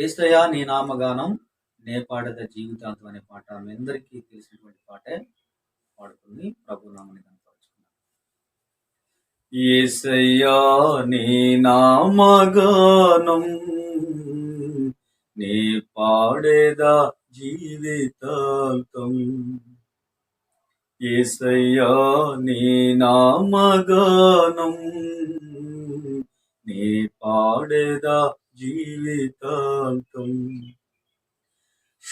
ఏసయ నీ నామగానం నే పాడద జీవితాంతం అనే పాట మీ అందరికీ తెలిసినటువంటి పాటే పాడుతుంది. ప్రభు నామని ఏసయ్యా నీ నామగానం నీ పాడేదా జీవితాంతం. ఏసయ్యా నీ నామగానం నీ పాడేదా జీవితాంతం.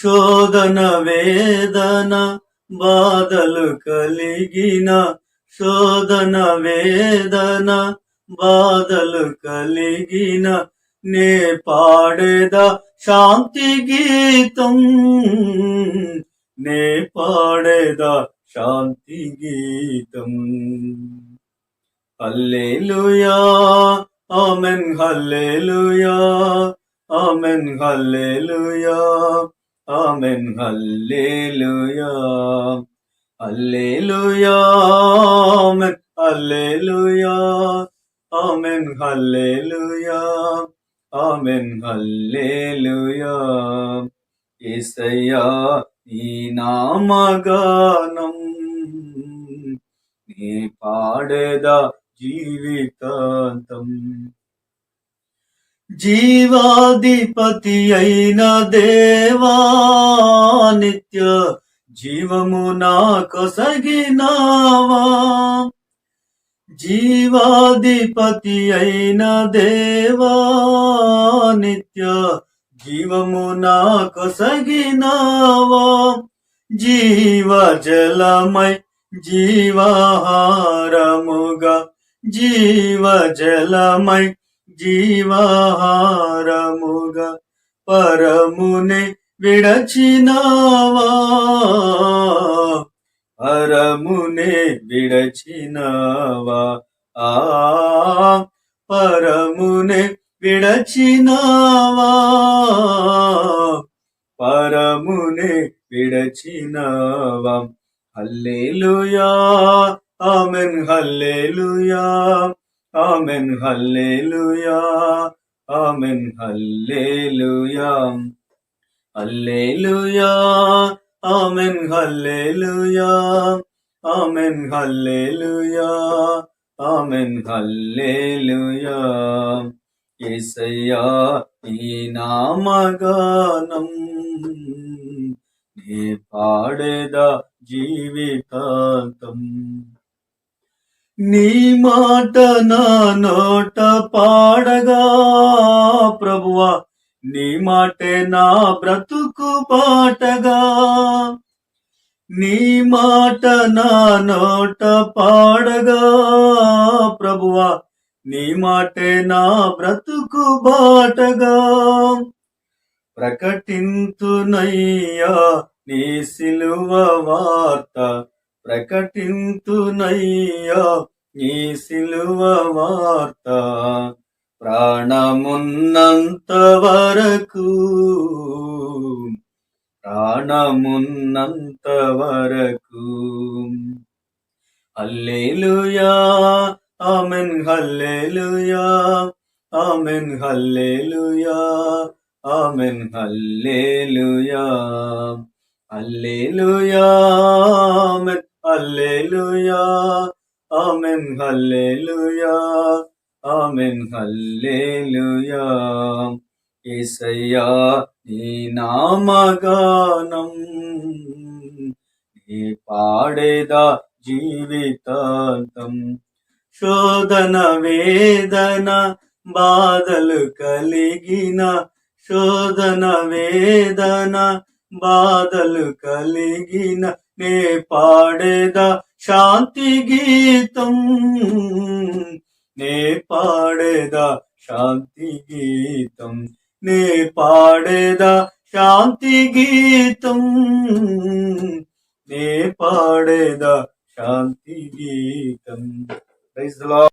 శోధన వేదన బాధలు కలిగిన శోధన వేదన బాధలు కలిగిన నే పాడేద శాంతి గీతం. నే పాడేద శాంతి గీతం. Hallelujah amen hallelujah amen hallelujah amen hallelujah hallelujah amen hallelujah amen hallelujah amen hallelujah యేసయ్యా నీ నామగానం నీ పాడేదా జీవితాంతం. జీవాధిపతి అయిన దేవా నిత్య జీవము నా కొసగినావా జీవాధిపతి అయిన దేవా నిత్య జీవము నా కొసగినావా జీవ జలమై జీవాహారముగా జీవ జలమై జీవాహారముగా పరముని విడచినావా? పరమునే విడచినావా? ఆ పరమునే విడచినావా? పరమునే విడచినావా? Hallelujah! Amen hallelujah amen hallelujah amen hallelujah hallelujah amen hallelujah amen hallelujah amen hallelujah యేసయ్యా ఈ నామగానం నే పాడేదా జీవితాంతం నీ మాట నా నోట పాడగా ప్రభువా నీ మాటే నా బ్రతుకు పాటగా. నీ మాట నా నోట పాడగా ప్రభువా నీ మాటే నా బ్రతుకు బాటగా ప్రకటింతునయ్యా నీ సిలువ వార్త ప్రకటింతునయ్యా నీ సిలువ వార్త. ప్రాణమున్నంత వరకు ప్రాణమున్నంత వరకు hallelujah amen hallelujah amen hallelujah amen hallelujah. Hallelujah amen. Hallelujah amen hallelujah amen hallelujah ఏసయ్యా నీ నామగానం నీ పాడేదా జీవితాంతం. శోధన వేదన బాధలు కలిగిన శోధన వేదన బాధలు కలిగిన నే పాడేదా శాంతి గీతం. నే పాడేదా శాంతి గీతం. నే పాడేదా శాంతి గీతం. నే పాడేదా శాంతి గీతం.